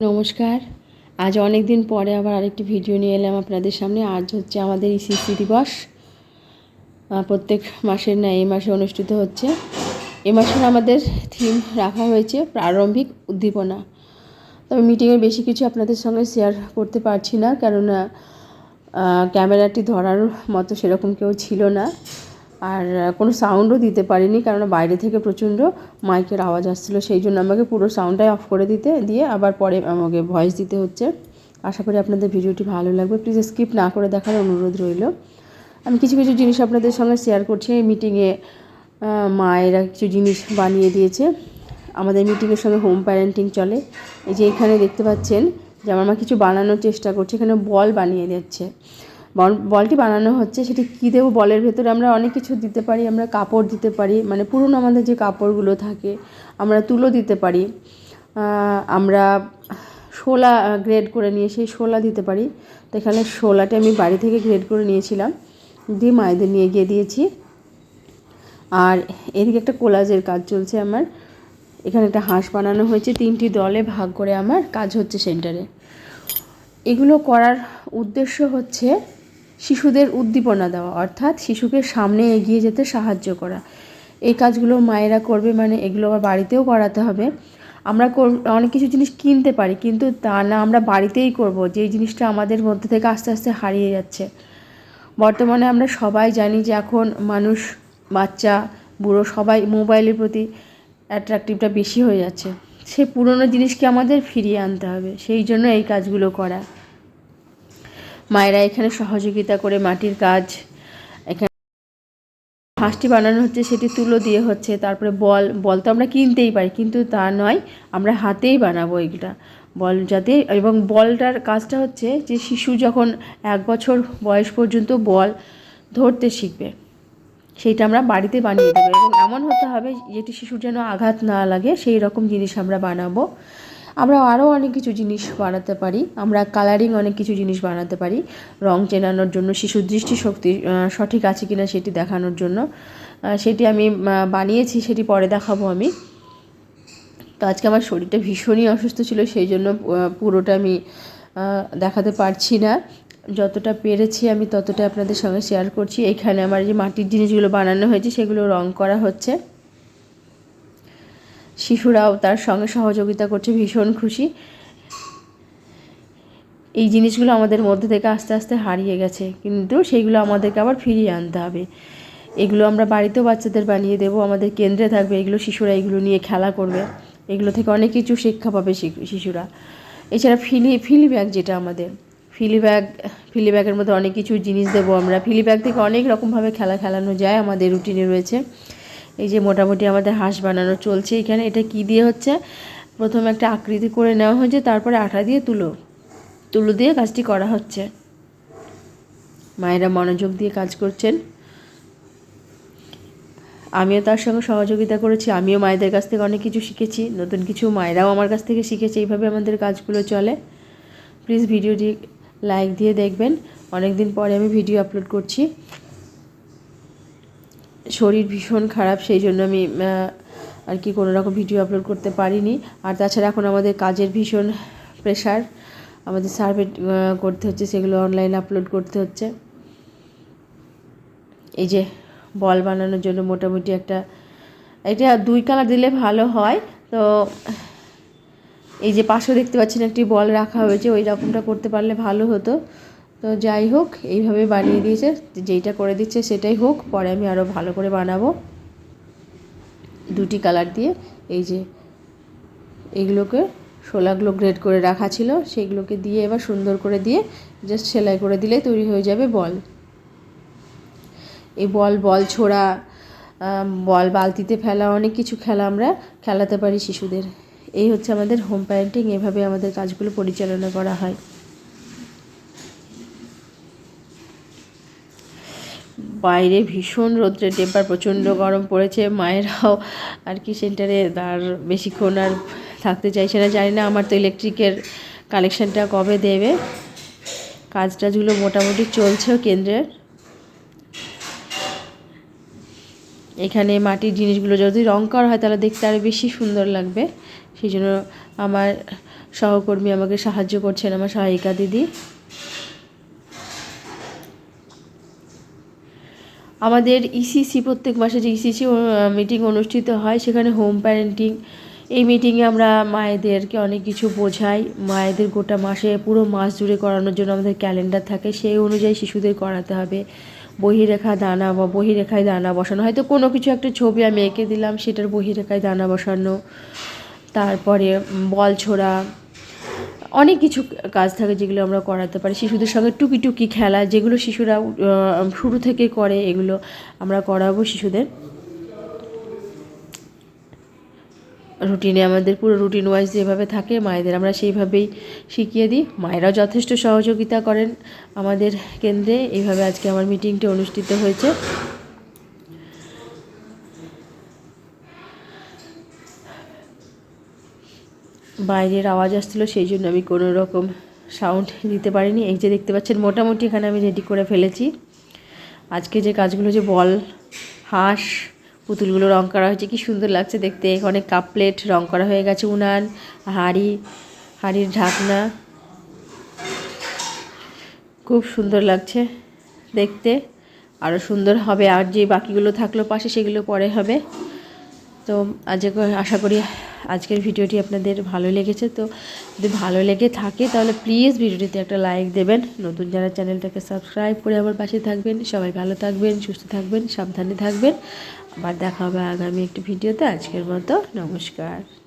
নমস্কার। আজ অনেক দিন পরে আবার আরেকটি ভিডিও নিয়ে এলাম আপনাদের সামনে। আজ হচ্ছে আমাদের ইসিসি দিবস। প্রত্যেক মাসের ন্যায় এই মাসে অনুষ্ঠিত হচ্ছে। এ মাসের আমাদের থিম রাখা হয়েছে প্রারম্ভিক উদ্দীপনা। তবে মিটিংয়ে বেশি কিছু আপনাদের সঙ্গে শেয়ার করতে পারছি না, কেননা ক্যামেরাটি ধরার মতো সেরকম কেউ ছিল না। আর কোনো সাউন্ডও দিতে পারিনি কারণ বাইরে থেকে প্রচণ্ড মাইকের আওয়াজ আসছিল। সেই জন্য আমাকে পুরো সাউন্ডটাই অফ করে দিতে, দিয়ে আবার পরে আমাকে ভয়েস দিতে হচ্ছে। আশা করি আপনাদের ভিডিওটি ভালো লাগবে। প্লিজ স্কিপ না করে দেখার অনুরোধ রইল। আমি কিছু কিছু জিনিস আপনাদের সঙ্গে শেয়ার করছি। এই মিটিংয়ে মায়েরা কিছু জিনিস বানিয়ে দিয়েছে। আমাদের মিটিংয়ের সঙ্গে হোম প্যারেন্টিং চলে। এই যে এখানে দেখতে পাচ্ছেন যে আমার মা কিছু বানানোর চেষ্টা করছে। এখানে বল বানিয়ে দিচ্ছে। বলটি বানানো হচ্ছে, সেটি কী দেবো বলের ভেতরে আমরা অনেক কিছু দিতে পারি, আমরা কাপড় দিতে পারি মানে পুরনো আমাদের যে কাপড়গুলো থাকে, আমরা তুলো দিতে পারি আমরা শোলা গ্রেড করে নিয়ে সেই শোলা দিতে পারি। তো এখানে শোলাটা আমি বাড়ি থেকে গ্রেড করে নিয়েছিলাম, দিয়ে মায়েদের নিয়ে গিয়ে দিয়েছি। আর এদিকে একটা কোলাজের কাজ চলছে আমার, এখানে একটা হাঁস বানানো হয়েছে, তিনটি দলে ভাগ করে আমার কাজ হচ্ছে সেন্টারে। এগুলো করার উদ্দেশ্য হচ্ছে শিশুদের উদ্দীপনা দেওয়া, অর্থাৎ শিশুকে সামনে এগিয়ে যেতে সাহায্য করা। এই কাজগুলো মায়েরা করবে মানে এগুলো আবার বাড়িতেও করাতে হবে। আমরা অনেক কিছু জিনিস কিনতে পারি, কিন্তু তা না, আমরা বাড়িতেই করব। যে জিনিসটা আমাদের মধ্যে থেকে আস্তে আস্তে হারিয়ে যাচ্ছে। বর্তমানে আমরা সবাই জানি যে এখন মানুষ, বাচ্চা, বুড়ো সবাই মোবাইলের প্রতি অ্যাট্রাকটিভটা বেশি হয়ে যাচ্ছে। সে পুরনো জিনিসকে আমাদের ফিরিয়ে আনতে হবে। সেই জন্য এই কাজগুলো করা। মায়েরা এখানে সহযোগিতা করে মাটির কাজ, এখানে হাঁসটি বানানো হচ্ছে, সেটি তুলো দিয়ে হচ্ছে, তারপরে বল বল তো আমরা কিনতেই পারি, কিন্তু তা নয়, আমরা হাতেই বানাবো এইটা। বল যাতে, এবং বলটার কাজটা হচ্ছে যে শিশু যখন এক বছর বয়স পর্যন্ত বল ধরতে শিখবে, সেইটা আমরা বাড়িতে বানিয়ে দেবো। এবং এমন হতে হবে যেটি শিশুর যেন আঘাত না লাগে, সেই রকম জিনিস আমরা বানাবো। আমরা আরও অনেক কিছু জিনিস বানাতে পারি, আমরা কালারিং অনেক কিছু জিনিস বানাতে পারি, রং চেনানোর জন্য, শিশুর দৃষ্টিশক্তি সঠিক আছে কি না সেটি দেখানোর জন্য। সেটি আমি বানিয়েছি, সেটি পরে দেখাবো আমি। তো আজকে আমার শরীরটা ভীষণই অসুস্থ ছিল, সেই জন্য পুরোটা আমি দেখাতে পারছি না। যতটা পেরেছি আমি ততটা আপনাদের সঙ্গে শেয়ার করছি। এখানে আমার যে মাটির জিনিসগুলো বানানো হয়েছে, সেগুলো রং করা হচ্ছে। শিশুরাও তার সঙ্গে সহযোগিতা করছে, ভীষণ খুশি। এই জিনিসগুলো আমাদের মধ্যে থেকে আস্তে আস্তে হারিয়ে গেছে, কিন্তু সেইগুলো আমাদেরকে আবার ফিরিয়ে আনতে হবে। এগুলো আমরা বাড়িতেও বাচ্চাদের বানিয়ে দেবো, আমাদের কেন্দ্রে থাকবে, এগুলো শিশুরা এগুলো নিয়ে খেলা করবে। এগুলো থেকে অনেক কিছু শিক্ষা পাবে শিশু- শিশুরা। এছাড়া ফিলি ফিলি ব্যাগ যেটা আমাদের, ফিলি ব্যাগ, ফিলি ব্যাগের মধ্যে অনেক কিছু জিনিস দেবো আমরা। ফিলি ব্যাগ থেকে অনেক রকমভাবে খেলা খেলানো যায় আমাদের রুটিনে রয়েছে। এই যে মোটামুটি আমাদের হাঁস বানানো চলছে এখানে। এটা কি দিয়ে হচ্ছে? প্রথমে একটা আকৃতি করে নেওয়া হয়েছে, তারপরে আঠা দিয়ে তুলো। তুলো দিয়ে কাজটি করা হচ্ছে। মায়েরা মনোযোগ দিয়ে কাজ করছেন। আমিও তার সঙ্গে সহযোগিতা করেছি, আমিও মায়েদের কাছ থেকে অনেক কিছু শিখেছি। নতুন কিছু মায়েরাও আমার কাছ থেকে শিখেছে এইভাবে আমাদের কাজগুলো চলে। প্লিজ ভিডিওটি লাইক দিয়ে দেখবেন। অনেক দিন পরে আমি ভিডিও আপলোড করছি। শরীর ভীষণ খারাপ, সেই জন্য আমি আর কি কোনো রকম ভিডিও আপলোড করতে পারিনি। আর তাছাড়া এখন আমাদের কাজের ভীষণ প্রেশার আমাদের সার্ভে করতে হচ্ছে, সেগুলো অনলাইন আপলোড করতে হচ্ছে। এই যে বল বানানোর জন্য মোটামুটি একটা, এটা দুই কালার দিলে ভালো হয়। তো এই যে পাশেও দেখতে পাচ্ছেন একটি বল রাখা হয়েছে, ওই রকমটা করতে পারলে ভালো হতো। তো যাই হোক, এইভাবে বানিয়ে দিয়েছে, যেইটা করে দিচ্ছে সেটাই হোক, পরে আমি আরও ভালো করে বানাবো। দুটি কালার দিয়ে, এই যে এইগুলোকে শোলাগুলো গ্রেড করে রাখা ছিল, সেইগুলোকে দিয়ে এবার সুন্দর করে দিয়ে জাস্ট সেলাই করে দিলে তৈরি হয়ে যাবে বল। এই বল বল ছোড়া বল বালতিতে ফেলা, অনেক কিছু খেলা আমরা খেলাতে পারি শিশুদের। এই হচ্ছে আমাদের হোম প্যারেন্টিং এভাবে আমাদের কাজগুলো পরিচালনা করা হয়। বাইরে ভীষণ রৌদ্রের টেম্পার, প্রচণ্ড গরম পড়েছে, মায়েরাও আর কি সেন্টারে আর বেশিক্ষণ আর থাকতে চাইছে না। জানি না আমার তো ইলেকট্রিকের কালেকশানটা কবে দেবে। কাজ টাজগুলো মোটামুটি চলছেও কেন্দ্রের এখানে মাটির জিনিসগুলো যদি রং করা হয় তাহলে দেখতে আরও বেশি সুন্দর লাগবে। সেই জন্য আমার সহকর্মী আমাকে সাহায্য করছেন, আমার সহায়িকা দিদি। আমাদের ইসিসি প্রত্যেক মাসে যে ইসিসি মিটিং অনুষ্ঠিত হয়, সেখানে হোম প্যারেন্টিং এই মিটিংয়ে আমরা মায়েদেরকে অনেক কিছু বোঝাই। মায়েদের গোটা মাসে, পুরো মাস জুড়ে করানোর জন্য আমাদের ক্যালেন্ডার থাকে। সেই অনুযায়ী শিশুদের করাতে হবে। বহিরেখা দানা বা বহিরেখায় দানা বসানো। হয়তো কোনো কিছু একটা ছবি আমি এঁকে দিলাম, সেটার বহিরেখায় দানা বসানো। তারপরে বল ছোড়া অনেক কিছু কাজ থাকে যেগুলো আমরা করাতে পারি। শিশুদের সঙ্গে টুকি টুকি খেলা, যেগুলো শিশুরা শুরু থেকে করে, এগুলো আমরা করাবো শিশুদের। রুটিনে আমাদের পুরো রুটিন ওয়াইজ যেভাবে থাকে, মায়েদের আমরা সেইভাবেই শিখিয়ে দিই। মায়েরাও যথেষ্ট সহযোগিতা করেন আমাদের কেন্দ্রে। এইভাবে আজকে আমার মিটিংটি অনুষ্ঠিত হয়েছে। বাইরের আওয়াজ আসছিল, সেই জন্য আমি কোনো রকম সাউন্ড দিতে পারিনি। এই যে দেখতে পাচ্ছেন, মোটামুটি এখানে আমি রেডি করে ফেলেছি। আজকে যে কাজগুলো, যে বল, হাঁস, পুতুলগুলো রং করা হয়েছে, কি সুন্দর লাগছে দেখতে। অনেক কাপ প্লেট রং করা হয়ে গেছে, উনান, হাঁড়ি, হাঁড়ির ঢাকনা। খুব সুন্দর লাগছে দেখতে। আরও সুন্দর হবে, আর যে বাকিগুলো থাকল পাশে, সেগুলো পরে হবে। তো আজ আশা করি আজকের ভিডিওটি আপনাদের ভালো লেগেছে, তো যদি ভালো লেগে থাকে তাহলে প্লিজ ভিডিওটিতে একটা লাইক দেবেন। নতুন যারা চ্যানেলটাকে সাবস্ক্রাইব করে আমার পাশে থাকবেন, সবাই ভালো থাকবেন, সুস্থ থাকবেন, সাবধানে থাকবেন। আবার দেখা হবে আগামী একটি ভিডিওতে। আজকের মতো নমস্কার।